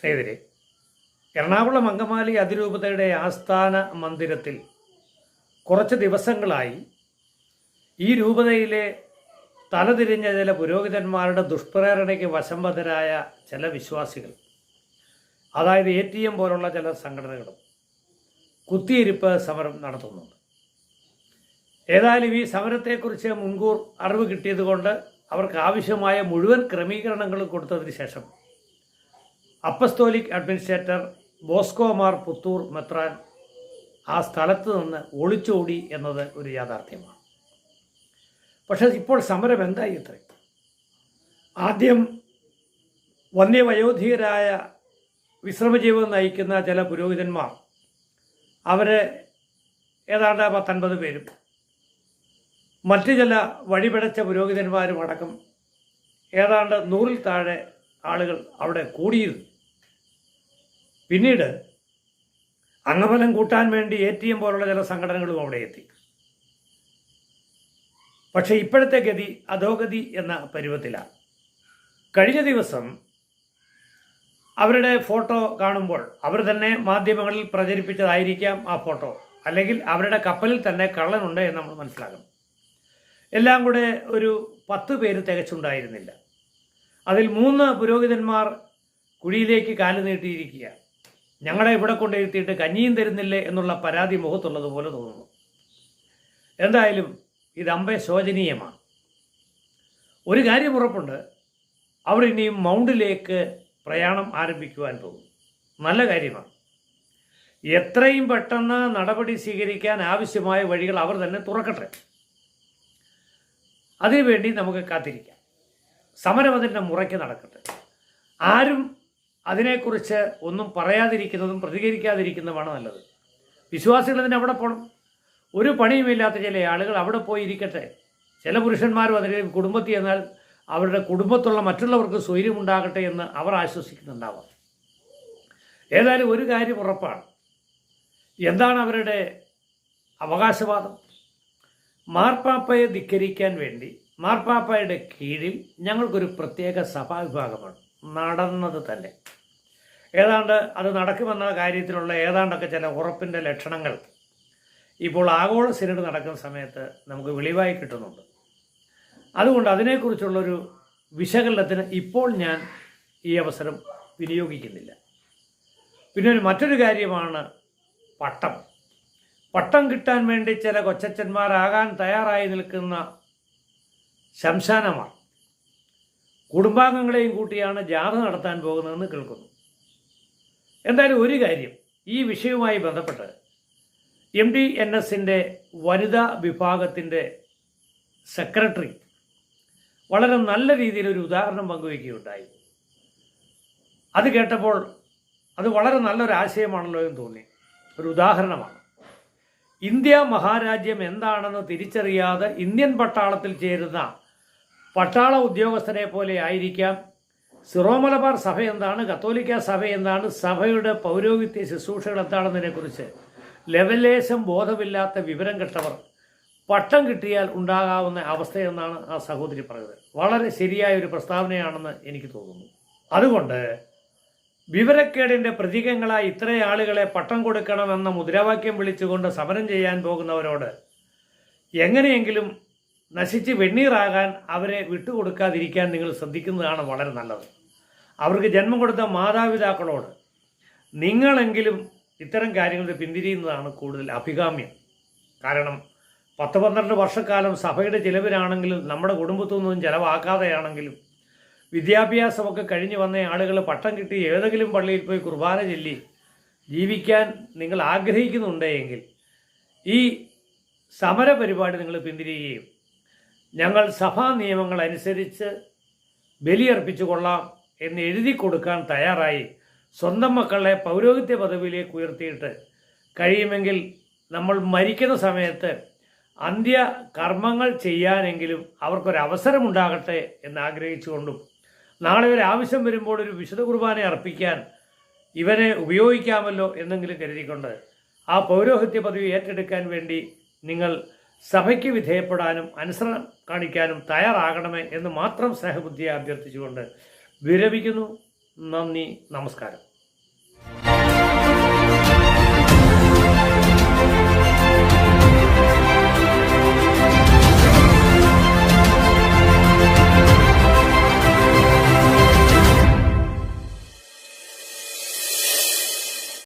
സ്നേഹിതരെ എറണാകുളം അങ്കമാലി അതിരൂപതയുടെ ആസ്ഥാന മന്ദിരത്തിൽ കുറച്ച് ദിവസങ്ങളായി ഈ രൂപതയിലെ തലതിരിഞ്ഞ ചില പുരോഹിതന്മാരുടെ ദുഷ്പ്രേരണയ്ക്ക് വശംബദ്ധരായ ചില വിശ്വാസികൾ അതായത് എ ടി എം പോലുള്ള ചില സംഘടനകളും കുത്തിയിരിപ്പ് സമരം നടത്തുന്നുണ്ട്. ഏതായാലും ഈ സമരത്തെക്കുറിച്ച് മുൻകൂർ അറിവ് കിട്ടിയതുകൊണ്ട് അവർക്ക് ആവശ്യമായ മുഴുവൻ ക്രമീകരണങ്ങളും കൊടുത്തതിന് ശേഷം അപ്പസ്തോലിക് അഡ്മിനിസ്ട്രേറ്റർ ബോസ്കോമാർ പുത്തൂർ മെത്രാൻ ആ സ്ഥലത്ത് നിന്ന് ഒളിച്ചോടി എന്നത് ഒരു യാഥാർത്ഥ്യമാണ്. പക്ഷേ ഇപ്പോൾ സമരം എന്തായി ഇത്ര? ആദ്യം വന്യവയോധികരായ വിശ്രമജീവൻ നയിക്കുന്ന ചില പുരോഹിതന്മാർ അവരെ ഏതാണ്ട് പത്തൊൻപത് പേരും മറ്റു ചില വഴിപിടച്ച പുരോഹിതന്മാരും അടക്കം ഏതാണ്ട് നൂറിൽ താഴെ ആളുകൾ അവിടെ കൂടിയിരുന്നു. പിന്നീട് അംഗബലം കൂട്ടാൻ വേണ്ടി എ ടി എം പോലുള്ള ചില സംഘടനകളും അവിടെ എത്തി. പക്ഷേ ഇപ്പോഴത്തെ ഗതി അധോഗതി എന്ന പരുവത്തിലാണ്. കഴിഞ്ഞ ദിവസം അവരുടെ ഫോട്ടോ കാണുമ്പോൾ അവർ തന്നെ മാധ്യമങ്ങളിൽ പ്രചരിപ്പിച്ചതായിരിക്കാം ആ ഫോട്ടോ. അല്ലെങ്കിൽ അവരുടെ കപ്പലിൽ തന്നെ കള്ളനുണ്ട് എന്ന് നമ്മൾ മനസ്സിലാക്കണം എല്ലാം കൂടെ ഒരു പത്ത് പേര് തികച്ചുണ്ടായിരുന്നില്ല. അതിൽ മൂന്ന് പുരോഹിതന്മാർ കുഴിയിലേക്ക് കാലു നീട്ടിയിരിക്കുക ഞങ്ങളെ ഇവിടെ കൊണ്ടിരുത്തിയിട്ട് കഞ്ഞിയും തരുന്നില്ലേ എന്നുള്ള പരാതി മുഖത്തുള്ളതുപോലെ തോന്നുന്നു. എന്തായാലും ഇത് അമ്പെ ശോചനീയമാണ്. ഒരു കാര്യം ഉറപ്പുണ്ട്. അവർ ഇനിയും മൗണ്ടിലേക്ക് പ്രയാണം ആരംഭിക്കുവാൻ പോകും. നല്ല കാര്യമാണ്. എത്രയും പെട്ടെന്ന് നടപടി സ്വീകരിക്കാൻ ആവശ്യമായ വഴികൾ അവർ തന്നെ തുറക്കട്ടെ. അതിനുവേണ്ടി നമുക്ക് കാത്തിരിക്കാം. സമരം അതിന്റെ മുറയ്ക്ക് നടക്കട്ടെ. ആരും അതിനെക്കുറിച്ച് ഒന്നും പറയാതിരിക്കുന്നതും പ്രതികരിക്കാതിരിക്കുന്നതുമാണ് നല്ലത്. വിശ്വാസികൾ തന്നെ അവിടെ പോകണം ഒരു പണിയുമില്ലാത്ത ചില ആളുകൾ അവിടെ പോയി ഇരിക്കട്ടെ ചില പുരുഷന്മാരും അതിൽ കുടുംബത്തിൽ എന്നാൽ അവരുടെ കുടുംബത്തുള്ള മറ്റുള്ളവർക്ക് സ്വൈര്യമുണ്ടാകട്ടെ എന്ന് അവർ ആശ്വസിക്കുന്നുണ്ടാവാം. ഏതായാലും ഒരു കാര്യം ഉറപ്പാണ്. എന്താണ് അവരുടെ അവകാശവാദം? മാർപ്പാപ്പയെ ധിക്കരിക്കാൻ വേണ്ടി മാർപ്പാപ്പയുടെ കീഴിൽ ഞങ്ങൾക്കൊരു പ്രത്യേക സഭാവിഭാഗമാണ് നടന്നത് തന്നെ. ഏതാണ്ട് അത് നടക്കുമെന്ന കാര്യത്തിലുള്ള ഏതാണ്ടൊക്കെ ചില ഉറപ്പിന്റെ ലക്ഷണങ്ങൾ ഇപ്പോൾ ആഗോള സിനഡ് നടക്കുന്ന സമയത്ത് നമുക്ക് വെളിവായി കിട്ടുന്നുണ്ട്. അതുകൊണ്ട് അതിനെക്കുറിച്ചുള്ളൊരു വിശകലനത്തിന് ഇപ്പോൾ ഞാൻ ഈ അവസരം വിനിയോഗിക്കുന്നില്ല. പിന്നെ ഒരു മറ്റൊരു കാര്യമാണ് പട്ടം. പട്ടം കിട്ടാൻ വേണ്ടി ചില കൊച്ചച്ചന്മാരാകാൻ തയ്യാറായി നിൽക്കുന്ന ശംശാനമാണ്. കുടുംബാംഗങ്ങളെയും കൂട്ടിയാണ് ജാഥ നടത്താൻ പോകുന്നതെന്ന് കേൾക്കുന്നു. എന്തായാലും ഒരു കാര്യം ഈ വിഷയവുമായി ബന്ധപ്പെട്ട് എം ഡി എൻ എസിന്റെ വനിതാ വിഭാഗത്തിന്റെ സെക്രട്ടറി വളരെ നല്ല രീതിയിൽ ഒരു ഉദാഹരണം പങ്കുവയ്ക്കുകയുണ്ടായി. അത് കേട്ടപ്പോൾ അത് വളരെ നല്ലൊരു ആശയമാണല്ലോ എന്ന് തോന്നി. ഒരു ഉദാഹരണമാണ്. ഇന്ത്യ മഹാരാജ്യം എന്താണെന്ന് തിരിച്ചറിയാതെ ഇന്ത്യൻ പട്ടാളത്തിൽ ചേരുന്ന പട്ടാള ഉദ്യോഗസ്ഥരെ പോലെ ആയിരിക്കാം. സിറോ മലബാർ സഭ എന്താണ്? കത്തോലിക്ക സഭ എന്താണ്? സഭയുടെ പൗരോഹിത്യ ശുശ്രൂഷകൾ എന്താണെന്നതിനെക്കുറിച്ച് ലെവലേശം ബോധമില്ലാത്ത വിവരം കെട്ടവർ പട്ടം കിട്ടിയാൽ ഉണ്ടാകാവുന്ന അവസ്ഥയെന്നാണ് ആ സഹോദരി പറഞ്ഞത് വളരെ ശരിയായ ഒരു പ്രസ്താവനയാണെന്ന് എനിക്ക് തോന്നുന്നു. അതുകൊണ്ട് വിവരക്കേടിന്റെ പ്രതീകങ്ങളായി ഇത്ര ആളുകളെ പട്ടം കൊടുക്കണമെന്ന മുദ്രാവാക്യം വിളിച്ചുകൊണ്ട് സമരം ചെയ്യാൻ പോകുന്നവരോട് എങ്ങനെയെങ്കിലും നശിച്ച് വെണ്ണീറാകാൻ അവരെ വിട്ടുകൊടുക്കാതിരിക്കാൻ നിങ്ങൾ ശ്രദ്ധിക്കുന്നതാണ് വളരെ നല്ലത്. അവർക്ക് ജന്മം കൊടുത്ത മാതാപിതാക്കളോട് നിങ്ങളെങ്കിലും ഇത്തരം കാര്യങ്ങളിൽ പിന്തിരിയുന്നതാണ് കൂടുതൽ അഭികാമ്യം. കാരണം പത്ത് പന്ത്രണ്ട് വർഷക്കാലം സഭയുടെ ചിലവിലാണെങ്കിലും നമ്മുടെ കുടുംബത്തു നിന്നും ചിലവാക്കാതെയാണെങ്കിലും വിദ്യാഭ്യാസമൊക്കെ കഴിഞ്ഞ് വന്ന ആളുകൾ പട്ടം കിട്ടി ഏതെങ്കിലും പള്ളിയിൽ പോയി കുർബാന ചൊല്ലി ജീവിക്കാൻ നിങ്ങൾ ആഗ്രഹിക്കുന്നുണ്ടെങ്കിൽ ഈ സമര പരിപാടി നിങ്ങൾ പിന്തിരിയുകയും ഞങ്ങൾ സഭാ നിയമങ്ങൾ അനുസരിച്ച് ബലിയർപ്പിച്ചു കൊള്ളാം എന്ന് എഴുതി കൊടുക്കാൻ തയ്യാറായി സ്വന്തം മക്കളെ പൗരോഹിത്യ പദവിയിലേക്ക് ഉയർത്തിയിട്ട് കഴിയുമെങ്കിൽ നമ്മൾ മരിക്കുന്ന സമയത്ത് അന്ത്യ കർമ്മങ്ങൾ ചെയ്യാനെങ്കിലും അവർക്കൊരവസരമുണ്ടാകട്ടെ എന്ന് ആഗ്രഹിച്ചുകൊണ്ടും നാളെ ഒരു ആവശ്യം വരുമ്പോൾ ഒരു വിശുദ്ധ കുർബാന അർപ്പിക്കാൻ ഇവനെ ഉപയോഗിക്കാമല്ലോ എന്നെങ്കിലും കരുതിക്കൊണ്ട് ആ പൗരോഹിത്യ പദവി ഏറ്റെടുക്കാൻ വേണ്ടി നിങ്ങൾ സഭയ്ക്ക് വിധേയപ്പെടാനും അനുസരണം കാണിക്കാനും തയ്യാറാകണമേ എന്ന് മാത്രം സ്നേഹബുദ്ധിയെ അഭ്യർത്ഥിച്ചുകൊണ്ട് വിരമിക്കുന്നു. നന്ദി നമസ്കാരം.